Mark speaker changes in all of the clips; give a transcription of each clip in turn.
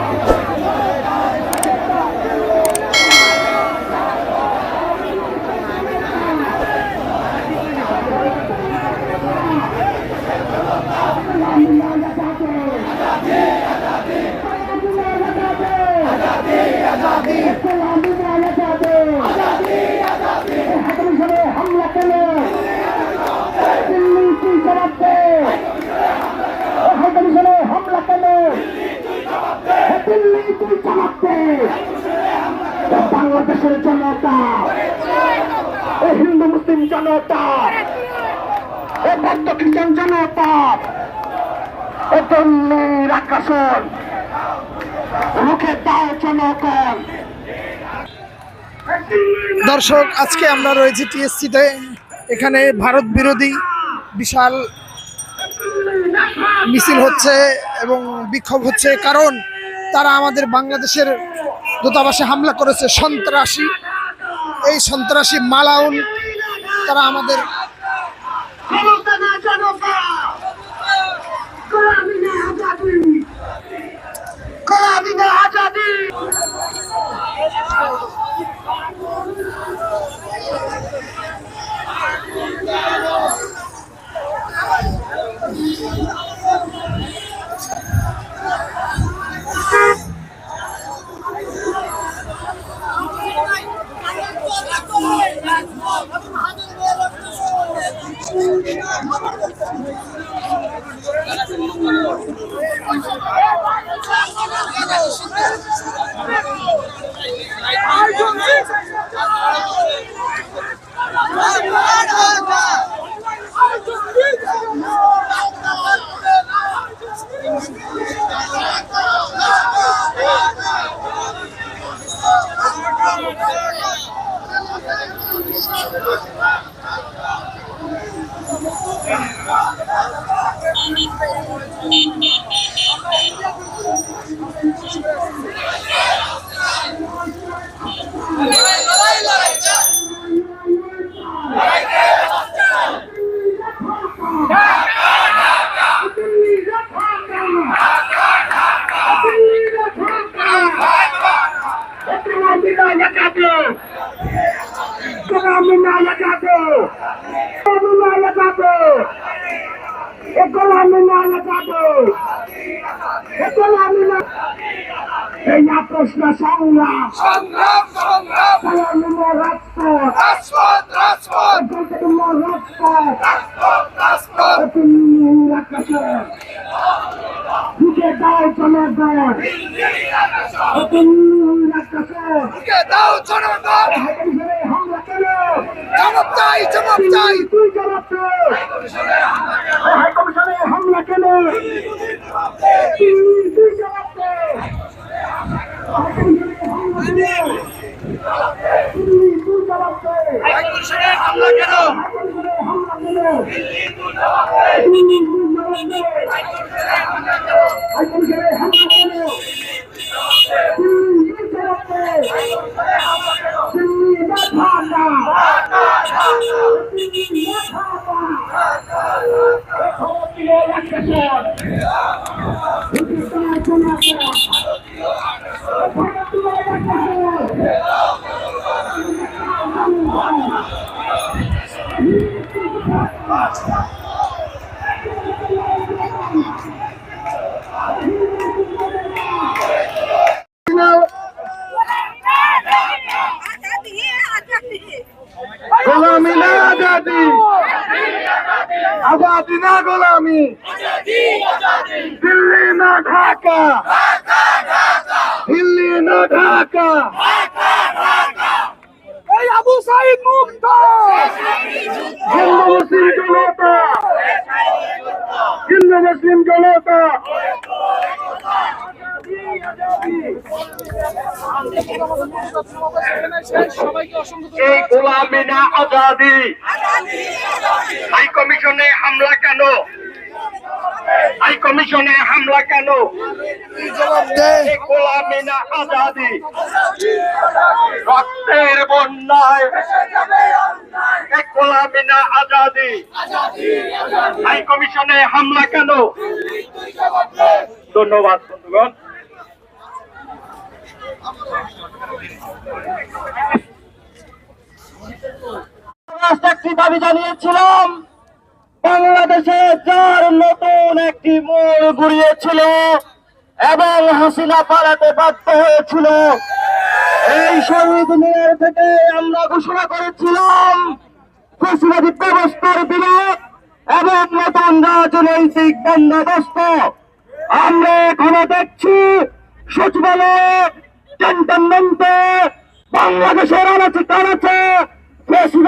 Speaker 1: Thank you. জবাব দে বাংলাদেশের জনতা। এ হিন্দু মুসলিম জনতা। এ বৌদ্ধ খ্রিস্টান জনতা। এ দিল্লির আকাশন। মুখে দাও জনগণ।
Speaker 2: দর্শক, আজকে আমরা রয়েছি টিএসসিতে এখানে ভারত বিরোধী বিশাল মিছিল হচ্ছে এবং বিক্ষোভ হচ্ছে। কারণ তারা আমাদের বাংলাদেশের দূতাবাসে হামলা করেছে সন্ত্রাসী। এই সন্ত্রাসী মালাউন তারা আমাদের
Speaker 1: আজাদি সংগ্রাম
Speaker 3: সংগ্রাম।
Speaker 1: রাজপথ
Speaker 3: রাজপথ। রাজপথ
Speaker 1: রাজপথ। ঢুকে দাও জনগণ। দিল্লির আকাশে
Speaker 3: কে দাও জনগণ জবাব চাই জবাব চাই
Speaker 1: তুই জবাব হাই কমিশনে হামলা কেন তুই তুই জবাব দে হাই কমিশনে হামলা কেন তুই তুই জবাব দে হাই কমিশনে হামলা কেন? হামলা কেন তুই তুই জবাব দে দিল্লি না ঢাকা দিল্লি না ঢাকা খবর দিলে রাখতেছেন হিন্দুস্তান জনতা খবর দিলে রাখতেছেন
Speaker 3: গোলামি না আজাদি আজাদি না গোলামি দিল্লি না ঢাকা। দিল্লি না ঢাকা। এই আবু সাইদ মুক্ত। হিন্দু মুসলিম জনতা। হিন্দু মুসলিম জনতা। এই গোলামি না আজাদি। হাই কমিশনে হামলা কেন? হাই কমিশনে হামলা কেন? আজাদি? রক্তের বন্যায় আজাদি? হাই কমিশনে হামলা কেন? ধন্যবাদ বন্ধুগণ।
Speaker 1: একটি দাবি জানিয়েছিলাম বাংলাদেশে যার নতুন একটি মোড় ঘুরিয়েছিল এবং হাসিনা পালাতে বাধ্য হয়েছিল, এই শহীদ মেয়ের থেকে আমরা ঘোষণা করেছিলাম ফেসিবাদী ব্যবস্থার বিরোধ এবং নতুন রাজনৈতিক বন্দোবস্ত। আমরা এখনও দেখছি সচিবালয়ে ক্যান্টনমেন্টে বাংলাদেশের আনাচে কানাচে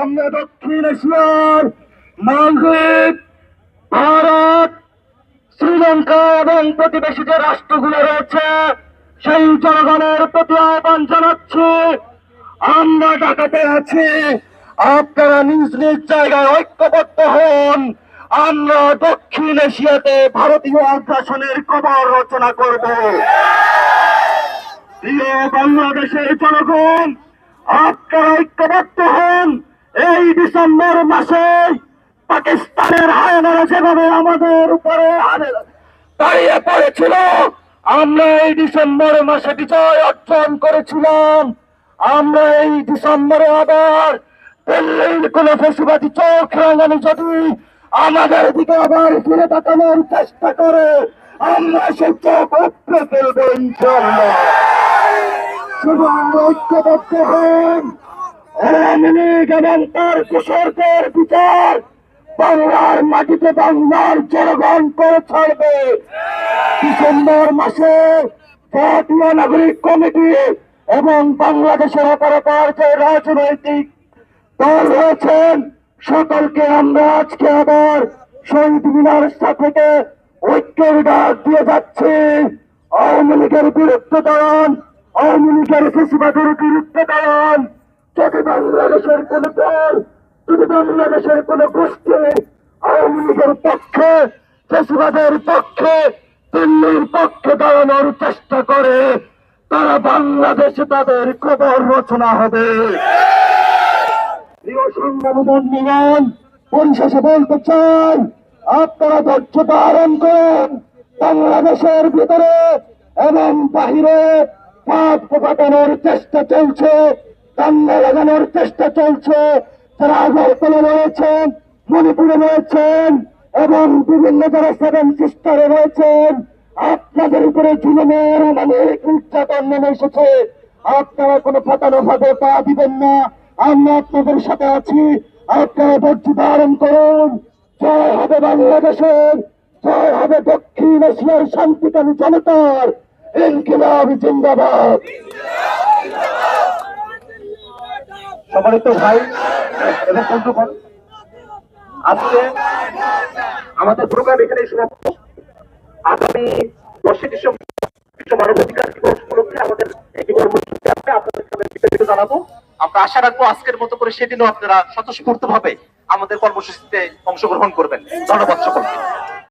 Speaker 1: আমরা দক্ষিণ এশিয়ার মালদ্বীপ ভারত, শ্রীলঙ্কা এবং প্রতিবেশী যে রাষ্ট্রগুলো রয়েছে, সেই জনগণের প্রতি আহ্বান জানাচ্ছি। আমরা ঢাকাতে আছি। আপনারা নিজ নিজ জায়গায় ঐক্যবদ্ধ হন। আমরা দক্ষিণ এশিয়াতে ভারতীয় আগ্রাসনের কবর রচনা করব। প্রিয় বাংলাদেশের জনগণ, আপনারা ঐক্যবদ্ধ হন। এই ডিসেম্বর মাসে পাকিস্তানের হায়নারা যেভাবে আমাদের উপরে দাঁড়িয়ে পড়েছিল, আমরা এই ডিসেম্বর মাসে বিজয় অর্জন করেছিলাম। আমরা এই ডিসেম্বরে আবার দিল্লির কোন ফেসিবাদী চোখ রাঙানি যদি আমাদের দিকে আবার ফিরে তাকানোর চেষ্টা করে, আমরা সে চোখ উপড়ে ফেলব ইনশাল্লাহ শুধু ঐক্যবদ্ধ হন আওয়ামী লীগ এবং তার বিচার বাংলার মাটিতে বাংলার জনগণ করে ছাড়বে। ডিসেম্বর মাসে জাতীয় নাগরিক কমিটি এবং বাংলাদেশের অপরাকার যে রাজনৈতিক দল রয়েছেন, সকলকে আমরা আজকে আবার শহীদ মিনার থেকে ঐক্যের ডাক দিয়ে যাচ্ছি। আওয়ামী লীগের বিরুদ্ধে দাঁড়ান, আওয়ামী লীগের ফেসিবাদের বিরুদ্ধে দাঁড়ান। যদি বাংলাদেশের কোন দল, যদি বাংলাদেশের কোন গোষ্ঠী আওয়ামী লীগের পক্ষে, ফেসিবাদের পক্ষে, দিল্লির পক্ষে দাঁড়ানোর চেষ্টা করে, তারা বাংলাদেশে তাদের কবর রচনা হবে। পরিশেষে বলতে চাই, আপনারা ধৈর্য ধারণ করেন, বাংলাদেশের ভিতরে এবং বাহিরে পাপ পাকানোর চেষ্টা চলছে। কান্না লাগানোর চেষ্টা চলছে। যারা আগরতলা রয়েছেন, মণিপুরে রয়েছেন এবং বিভিন্ন যারা সেভেন সিস্টারে রয়েছেন, আপনাদের উপরে জুলুমের অনেক নির্যাতন নেমে এসেছে। আপনারা কোনো ফাটানো ভাবে পা দিবেন না। আমরা আপনাদের সাথে আছি। আপনারা ধৈর্য ধারণ করুন। জয় হবে বাংলাদেশের, জয় হবে দক্ষিণ এশিয়ার শান্তিকামী জনতার। ইনকিলাব জিন্দাবাদ। সম্মানিত ভাই এবং বন্ধুগণ, আজকে আমাদের প্রোগ্রাম এখানে সমাপ্ত। আগামী দশই ডিসেম্বর বিশ্ব মানবাধিকার দিবস উপলক্ষে আমাদের একটি কর্মসূচি আছে। আপনাদের সামনে বিস্তারিত জানাব।
Speaker 4: আমরা আশা রাখব আজকের মতো করে সেদিনও আপনারা স্বতঃস্ফূর্ত ভাবে আমাদের কর্মসূচিতে অংশগ্রহণ করবেন। ধন্যবাদ সকলকে।